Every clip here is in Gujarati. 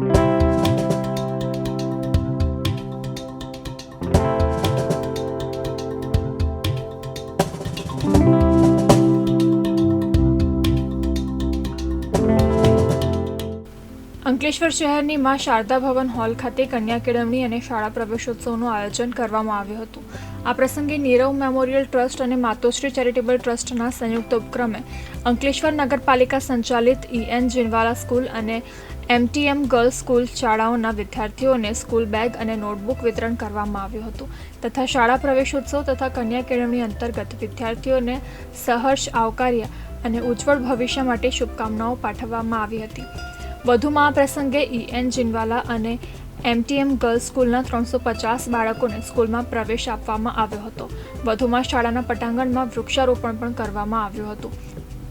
Thank you. અંકલેશ્વર શહેરની માં શારદા ભવન હોલ ખાતે કન્યા કેળવણી અને શાળા પ્રવેશોત્સવનું આયોજન કરવામાં આવ્યું હતું. આ પ્રસંગે નીરવ મેમોરિયલ ટ્રસ્ટ અને માતોશ્રી ચેરિટેબલ ટ્રસ્ટના સંયુક્ત ઉપક્રમે અંકલેશ્વર નગરપાલિકા સંચાલિત ઈએન જીનવાલા સ્કૂલ અને M T M girls school શાળાઓના વિદ્યાર્થીઓને સ્કૂલ બેગ અને નોટબુક વિતરણ કરવામાં આવ્યું હતું તથા શાળા પ્રવેશોત્સવ તથા કન્યા કેળવણી અંતર્ગત વિદ્યાર્થીઓને સહર્ષ આવકાર્યા અને ઉજ્જવળ ભવિષ્ય માટે શુભકામનાઓ પાઠવવામાં આવી હતી. વધુમાં આ પ્રસંગે ઈએન જીનવાલા અને એમટીએમ ગર્લ્સ સ્કૂલના ત્રણસો પચાસ બાળકોને સ્કૂલમાં પ્રવેશ આપવામાં આવ્યો હતો. વધુમાં શાળાના પટાંગણમાં વૃક્ષારોપણ પણ કરવામાં આવ્યું હતું.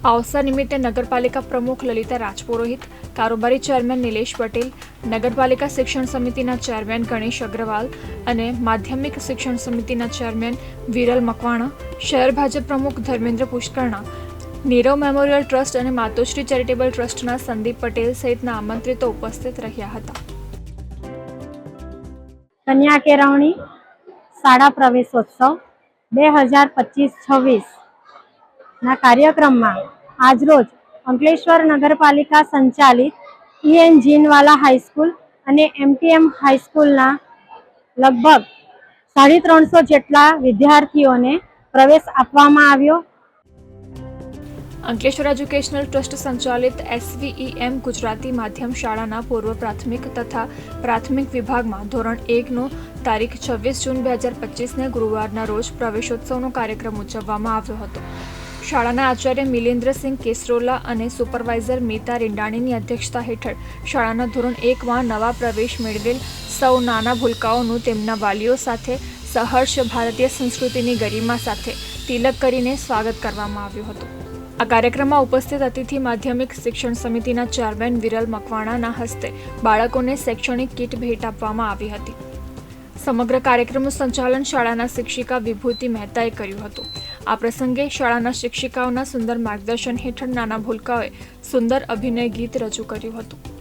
આ અવસર નિમિત્તે નગરપાલિકા પ્રમુખ લલિતા રાજપુરોહિત, કારોબારી ચેરમેન નિલેશ પટેલ, નગરપાલિકા શિક્ષણ સમિતિના ચેરમેન ગણેશ અગ્રવાલ અને માધ્યમિક શિક્ષણ સમિતિના ચેરમેન વિરલ મકવાણા, શહેર ભાજપ પ્રમુખ ધર્મેન્દ્ર પુષ્કરણા નીરવ મેમોરિયલ ટ્રસ્ટ અને માતોશ્રી ચેરિટેબલ ટ્રસ્ટના સંદીપ પટેલ સહિતના આમંત્રિતો ઉપસ્થિત રહ્યા હતા. કન્યા કેળવણી શાળા પ્રવેશોત્સવ બે હજાર પચીસ છવ્વીસ ના કાર્યક્રમમાં આજરોજ અંકલેશ્વર નગરપાલિકા સંચાલિત E N Jinwala high school અને એમટીએમ હાઈસ્કૂલના લગભગ સાડી ત્રણસો જેટલા વિદ્યાર્થીઓને પ્રવેશ આપવામાં આવ્યો. અંકલેશ્વર એજ્યુકેશનલ ટ્રસ્ટ સંચાલિત એસવીઈએમ ગુજરાતી માધ્યમ શાળાના પૂર્વ પ્રાથમિક તથા પ્રાથમિક વિભાગમાં ધોરણ એકનો તારીખ છવ્વીસ જૂન બે હજાર પચીસને ગુરુવારના રોજ પ્રવેશોત્સવનો કાર્યક્રમ ઉજવવામાં આવ્યો હતો. શાળાના આચાર્ય મિલેન્દ્રસિંહ કેસરોલા અને સુપરવાઇઝર મીતા રિંડાણીની અધ્યક્ષતા હેઠળ શાળાના ધોરણ એકમાં નવા પ્રવેશ મેળવેલ સૌ નાના ભૂલકાઓનું તેમના વાલીઓ સાથે સહર્ષ ભારતીય સંસ્કૃતિની ગરિમા સાથે તિલક કરીને સ્વાગત કરવામાં આવ્યું હતું. આ કાર્યક્રમમાં ઉપસ્થિત અતિથિ માધ્યમિક શિક્ષણ સમિતિના ચેરમેન વિરલ મકવાણાના હસ્તે બાળકોને શૈક્ષણિક કીટ ભેટ આપવામાં આવી હતી. સમગ્ર કાર્યક્રમનું સંચાલન શાળાના શિક્ષિકા વિભૂતિ મહેતાએ કર્યું હતું. આ પ્રસંગે શાળાના શિક્ષિકાઓના સુંદર માર્ગદર્શન હેઠળ નાના ભૂલકાઓએ સુંદર અભિનય ગીત રજૂ કર્યું હતું.